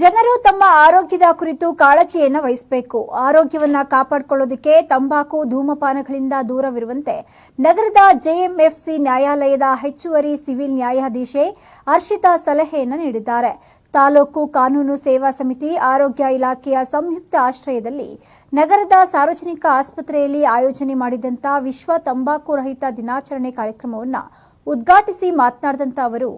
ಜನರು ತಮ್ಮ ಆರೋಗ್ಯದ ಕುರಿತು ಕಾಳಜಿಯನ್ನು ವಹಿಸಬೇಕು. ಆರೋಗ್ಯವನ್ನು ಕಾಪಾಡಿಕೊಳ್ಳೋದಕ್ಕೆ ತಂಬಾಕು, ಧೂಮಪಾನಗಳಿಂದ ದೂರವಿರುವಂತೆ ನಗರದ ಜೆಎಂಎಫ್ಸಿ ನ್ಯಾಯಾಲಯದ ಹೆಚ್ಚುವರಿ ಸಿವಿಲ್ ನ್ಯಾಯಾಧೀಶೆ ಹರ್ಷಿತಾ ಸಲಹೆಯನ್ನು ನೀಡಿದ್ದಾರೆ. ತಾಲೂಕು ಕಾನೂನು ಸೇವಾ ಸಮಿತಿ ಆರೋಗ್ಯ ಇಲಾಖೆಯ ಸಂಯುಕ್ತ ಆಶ್ರಯದಲ್ಲಿ ನಗರದ ಸಾರ್ವಜನಿಕ ಆಸ್ಪತ್ರೆಯಲ್ಲಿ ಆಯೋಜನೆ ಮಾಡಿದಂತ ವಿಶ್ವ ತಂಬಾಕು ರಹಿತ ದಿನಾಚರಣೆ ಕಾರ್ಯಕ್ರಮವನ್ನು ಉದ್ಘಾಟಿಸಿ ಮಾತನಾಡಿದಂತ ಅವರು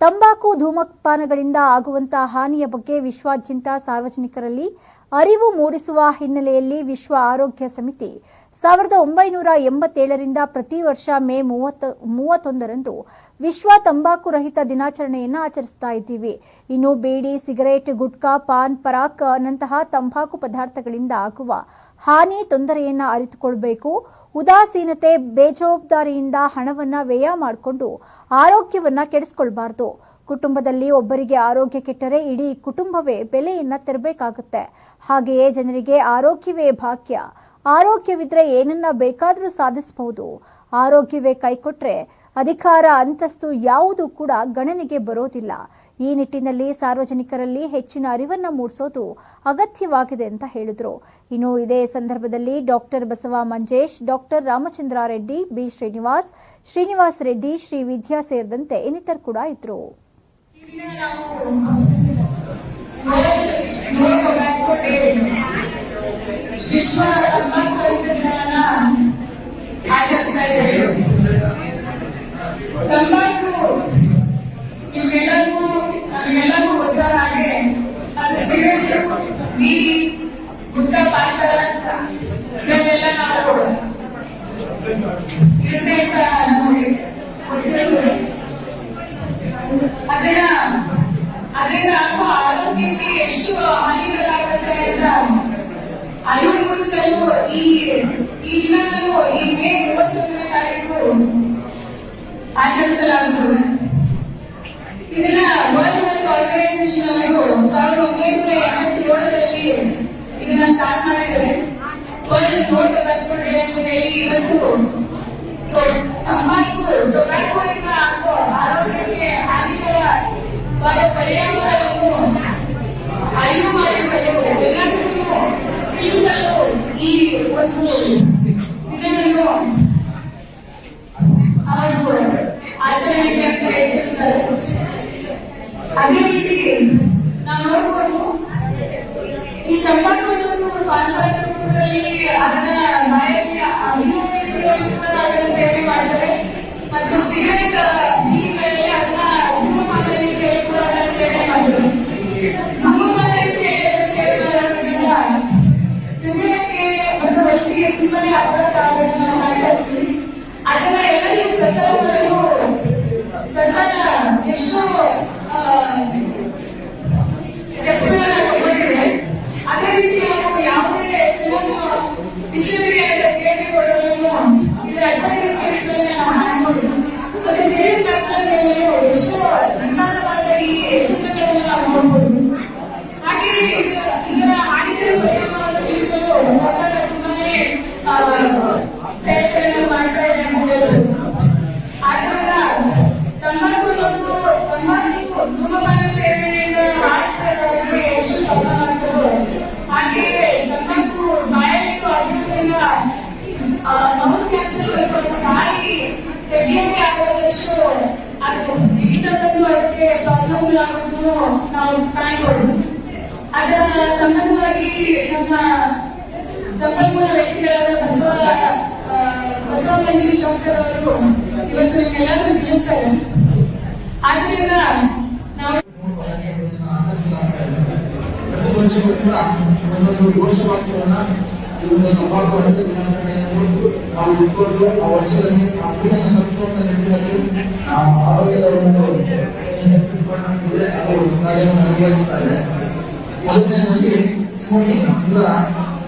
ತಂಬಾಕು, ಧೂಮಪಾನಗಳಿಂದ ಆಗುವಂತಹ ಹಾನಿಯ ಬಗ್ಗೆ ವಿಶ್ವಾದ್ಯಂತ ಸಾರ್ವಜನಿಕರಲ್ಲಿ ಅರಿವು ಮೂಡಿಸುವ ಹಿನ್ನೆಲೆಯಲ್ಲಿ ವಿಶ್ವ ಆರೋಗ್ಯ ಸಮಿತಿ ಸಾವಿರದ ಒಂಬೈನೂರ ಎಂಬತ್ತೇಳರಿಂದ ಪ್ರತಿ ವರ್ಷ ಮೇ ಮೂವತ್ತ, ಮೂವತ್ತೊಂದರಂದು ವಿಶ್ವ ತಂಬಾಕು ರಹಿತ ದಿನಾಚರಣೆಯನ್ನು ಆಚರಿಸ್ತಾ ಇದ್ದೀವಿ. ಇನ್ನು ಬೀಡಿ, ಸಿಗರೇಟ್, ಗುಟ್ಕಾ, ಪಾನ್, ಪರಾಕ್ ನಂತಹ ತಂಬಾಕು ಪದಾರ್ಥಗಳಿಂದ ಆಗುವ ಹಾನಿ ತೊಂದರೆಯನ್ನ ಅರಿತುಕೊಳ್ಬೇಕು. ಉದಾಸೀನತೆ, ಬೇಜವಾಬ್ದಾರಿಯಿಂದ ಹಣವನ್ನ ವ್ಯಯ ಮಾಡಿಕೊಂಡು ಆರೋಗ್ಯವನ್ನ ಕೆಡಿಸ್ಕೊಳ್ಬಾರ್ದು. ಕುಟುಂಬದಲ್ಲಿ ಒಬ್ಬರಿಗೆ ಆರೋಗ್ಯ ಕೆಟ್ಟರೆ ಇಡೀ ಕುಟುಂಬವೇ ಬೆಲೆಯನ್ನ ತೆರಬೇಕಾಗುತ್ತೆ. ಹಾಗೆಯೇ ಜನರಿಗೆ ಆರೋಗ್ಯವೇ ಭಾಗ್ಯ. ಆರೋಗ್ಯವಿದ್ರೆ ಏನನ್ನ ಬೇಕಾದರೂ ಸಾಧಿಸಬಹುದು. ಆರೋಗ್ಯವೇ ಕೈಕೊಟ್ರೆ ಅಧಿಕಾರ, ಅಂತಸ್ತು ಯಾವುದು ಕೂಡ ಗಣನೆಗೆ ಬರೋದಿಲ್ಲ. ಈ ನಿಟ್ಟಿನಲ್ಲಿ ಸಾರ್ವಜನಿಕರಲ್ಲಿ ಹೆಚ್ಚಿನ ಅರಿವನ್ನ ಮೂಡಿಸೋದು ಅಗತ್ಯವಾಗಿದೆ ಅಂತ ಹೇಳಿದ್ರು. ಇನ್ನು ಇದೇ ಸಂದರ್ಭದಲ್ಲಿ doctor Basava Manjesh, doctor Ramachandra Reddy B Srinivas Srinivas Reddy, Shri Vidya ಸೇರಿದಂತೆ ಇನ್ನಿತರು ಕೂಡ ಇದ್ರು. ಅದರಿಂದ ಆಗೋ ಆರೋಗ್ಯಕ್ಕೆ ಎಷ್ಟು ಹಾನಿಗಳಾಗುತ್ತೆ ಅಂತ ಅರಿವು ಮೂಡಿಸಲು ಈ ಈ ದಿನವನ್ನು ಈ ಮೇ ಮೂವತ್ತೊಂದನೇ ತಾರೀಕು ಆಚರಿಸಲಾಗುತ್ತದೆ. ಇದನ್ನ ವರ್ಲ್ಡ್ ಹೆಲ್ತ್ ಆರ್ಗನೈಸೇಷನ್ ಅವರು ಸಾವಿರದ ಒಂಬೈನೂರ ಎಂಬತ್ತೇಳರಲ್ಲಿ ಇದನ್ನ ಸ್ಟಾರ್ಟ್ ಮಾಡಿದ್ರೆ ವರ್ಲ್ಡ್ ನೋಟ್ ಬರ್ಕೊಂಡೆ ಅಂತ ಹೇಳಿ ಇವತ್ತು ಹಾನಿಕರವಾದ ಪರಿಣಾಮಗಳನ್ನು ಅರಿವು ಮಾಡಿಸಲು ಎಲ್ಲರಿಗೂ ತಿಳಿಸಲು ಈ ಒಂದು ದಿನವನ್ನು ಅವರು ಆಚರಣೆಗೆ ಅಂತ ಹೇಳ್ತಿರ್ತಾರೆ ಅದೇ ರೀತಿ ನಾವು ನೋಡ್ಬೋದು ಈ ತಂಬಾಕು ಅನ್ನೋದು ಪಾನಪಾತ್ರದಲ್ಲಿ ಅದನ್ನ ಬಾಯಲ್ಲಿ ಅಭಿವೃದ್ಧಿಯಲ್ಲಿ ಕೂಡ ಅದನ್ನ ಸೇವನೆ ಮಾಡ್ತಾರೆ ಮತ್ತು ಸಿಗರೇಟ್ ಇಷ್ಟೊಂದು ಅದಕ್ಕೆ ಪ್ರಾಬ್ಲಮ್ಗಳಾಗೋದನ್ನು ನಾವು ಕಾಣ್ಬೋದು ಅದರ ಸಂಬಂಧವಾಗಿ ನಮ್ಮ ಸಂಪನ್ಮೂಲ ವ್ಯಕ್ತಿಗಳಾದ ಬಸವ ಆ, ಬಸವ ಮಂಜೇಶ್ ಡಾಕ್ಟರ್ ಅವರು ಇವತ್ತು ನಿಮ್ಮೆಲ್ಲರಿಗೂ ತಿಳಿಸ್ತಾರೆ ಆದ್ರಿಂದ ನಾವು ಆರೋಗ್ಯದ ಒಂದು ಇಟ್ಕೊಂಡಿದ್ರೆ ಅದು ಕಾರ್ಯವನ್ನು ಅದನ್ನೇ ನಮಗೆ ಸ್ಮೋಕಿಂಗ್ ಇಲ್ಲ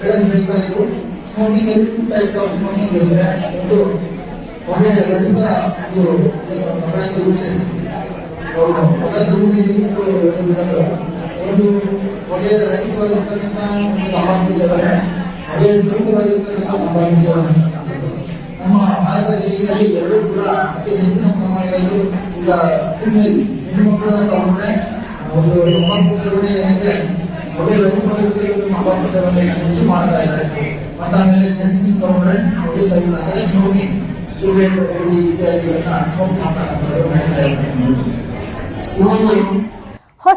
ಬೆಳಗ್ಗೆ ಹೇಳ್ತಾ ಇದ್ರು smoking two types of smoking ಇರುತ್ತೆ. ಒಂದು ಹೊಗೆ ರಹಿತ ಇದು ಪದಾರ್ಥ ರೂಪಿಸಿದೆ ಪದಾರ್ಥ ರೂಪಿಸಿದ್ದು ಒಂದು ಒಳ್ಳೆಯ ರಹಿತವಾಗಿರ್ತಕ್ಕಂಥ ಒಂದು ಸೇವನೆ ಒಳ್ಳೆಯ ಸಹಿತವಾಗಿರ್ತಕ್ಕಂಥ ತಂಬಾಕು ಸೇವನೆ ನಮ್ಮ ಭಾರತ ದೇಶದಲ್ಲಿ ಎರಡೂ ಕೂಡ ಅತಿ ಹೆಚ್ಚಿನ ಪ್ರಮಾಣಗಳಲ್ಲಿ ಈಗ ಹೆಣ್ಣು ಮಕ್ಕಳನ್ನ ತಗೊಂಡ್ರೆ ಒಂದು ಒಂದು